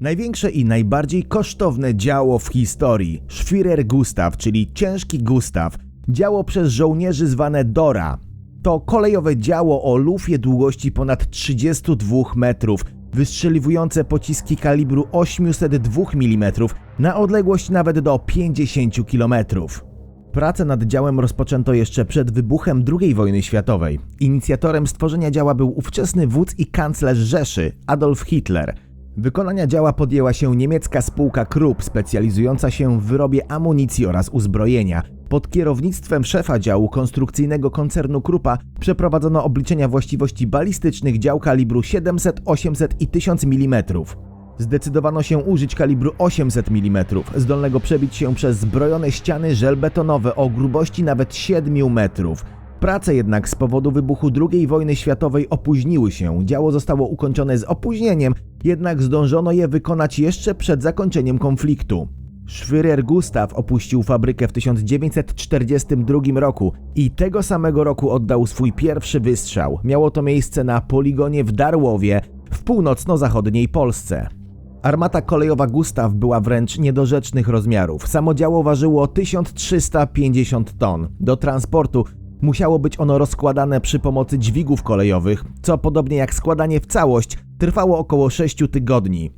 Największe i najbardziej kosztowne działo w historii Schwirer Gustav, czyli ciężki Gustaw, działo przez żołnierzy zwane Dora. To kolejowe działo o lufie długości ponad 32 metrów, wystrzeliwujące pociski kalibru 802 mm na odległość nawet do 50 km. Pracę nad działem rozpoczęto jeszcze przed wybuchem II wojny światowej. Inicjatorem stworzenia działa był ówczesny wódz i kanclerz Rzeszy, Adolf Hitler. Wykonania działa podjęła się niemiecka spółka Krupp, specjalizująca się w wyrobie amunicji oraz uzbrojenia. Pod kierownictwem szefa działu konstrukcyjnego koncernu Kruppa przeprowadzono obliczenia właściwości balistycznych dział kalibru 700, 800 i 1000 mm. Zdecydowano się użyć kalibru 800 mm, zdolnego przebić się przez zbrojone ściany żelbetonowe o grubości nawet 7 metrów. Prace jednak z powodu wybuchu II wojny światowej opóźniły się. Dzieło zostało ukończone z opóźnieniem, jednak zdążono je wykonać jeszcze przed zakończeniem konfliktu. Schwirer Gustav opuścił fabrykę w 1942 roku i tego samego roku oddał swój pierwszy wystrzał. Miało to miejsce na poligonie w Darłowie w północno-zachodniej Polsce. Armata kolejowa Gustaw była wręcz niedorzecznych rozmiarów. Samo działo ważyło 1350 ton. Do transportu musiało być ono rozkładane przy pomocy dźwigów kolejowych, co podobnie jak składanie w całość trwało około 6 tygodni.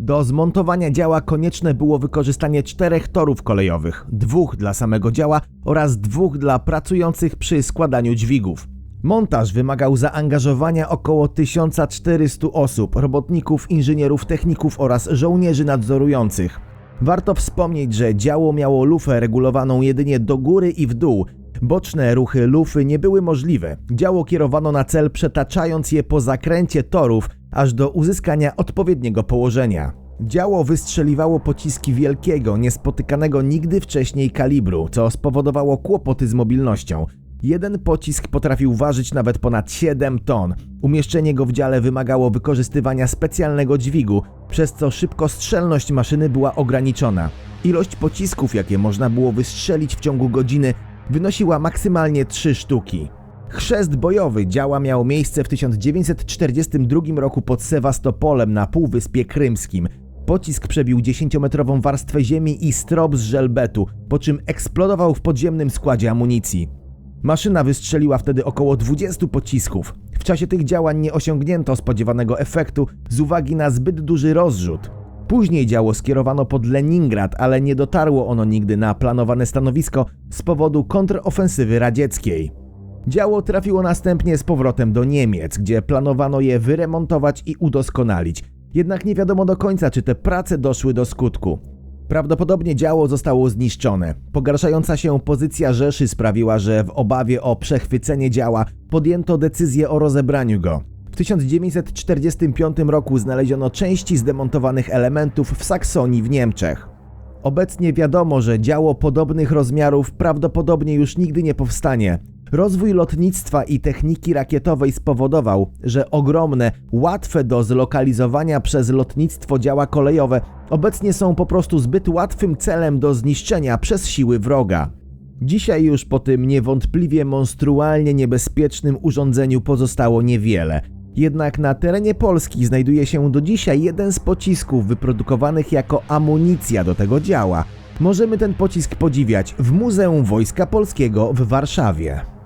Do zmontowania działa konieczne było wykorzystanie czterech torów kolejowych, dwóch dla samego działa oraz dwóch dla pracujących przy składaniu dźwigów. Montaż wymagał zaangażowania około 1400 osób, robotników, inżynierów, techników oraz żołnierzy nadzorujących. Warto wspomnieć, że działo miało lufę regulowaną jedynie do góry i w dół. Boczne ruchy lufy nie były możliwe. Działo kierowano na cel przetaczając je po zakręcie torów, aż do uzyskania odpowiedniego położenia. Działo wystrzeliwało pociski wielkiego, niespotykanego nigdy wcześniej kalibru, co spowodowało kłopoty z mobilnością. Jeden pocisk potrafił ważyć nawet ponad 7 ton. Umieszczenie go w dziale wymagało wykorzystywania specjalnego dźwigu, przez co szybkostrzelność maszyny była ograniczona. Ilość pocisków, jakie można było wystrzelić w ciągu godziny, wynosiła maksymalnie 3 sztuki. Chrzest bojowy działa miał miejsce w 1942 roku pod Sewastopolem na Półwyspie Krymskim. Pocisk przebił 10-metrową warstwę ziemi i strop z żelbetu, po czym eksplodował w podziemnym składzie amunicji. Maszyna wystrzeliła wtedy około 20 pocisków. W czasie tych działań nie osiągnięto spodziewanego efektu z uwagi na zbyt duży rozrzut. Później działo skierowano pod Leningrad, ale nie dotarło ono nigdy na planowane stanowisko z powodu kontrofensywy radzieckiej. Działo trafiło następnie z powrotem do Niemiec, gdzie planowano je wyremontować i udoskonalić. Jednak nie wiadomo do końca, czy te prace doszły do skutku. Prawdopodobnie działo zostało zniszczone. Pogarszająca się pozycja Rzeszy sprawiła, że w obawie o przechwycenie działa podjęto decyzję o rozebraniu go. W 1945 roku znaleziono części zdemontowanych elementów w Saksonii w Niemczech. Obecnie wiadomo, że działo podobnych rozmiarów prawdopodobnie już nigdy nie powstanie. Rozwój lotnictwa i techniki rakietowej spowodował, że ogromne, łatwe do zlokalizowania przez lotnictwo działa kolejowe obecnie są po prostu zbyt łatwym celem do zniszczenia przez siły wroga. Dzisiaj już po tym niewątpliwie monstrualnie niebezpiecznym urządzeniu pozostało niewiele. Jednak na terenie Polski znajduje się do dzisiaj jeden z pocisków wyprodukowanych jako amunicja do tego działa. Możemy ten pocisk podziwiać w Muzeum Wojska Polskiego w Warszawie.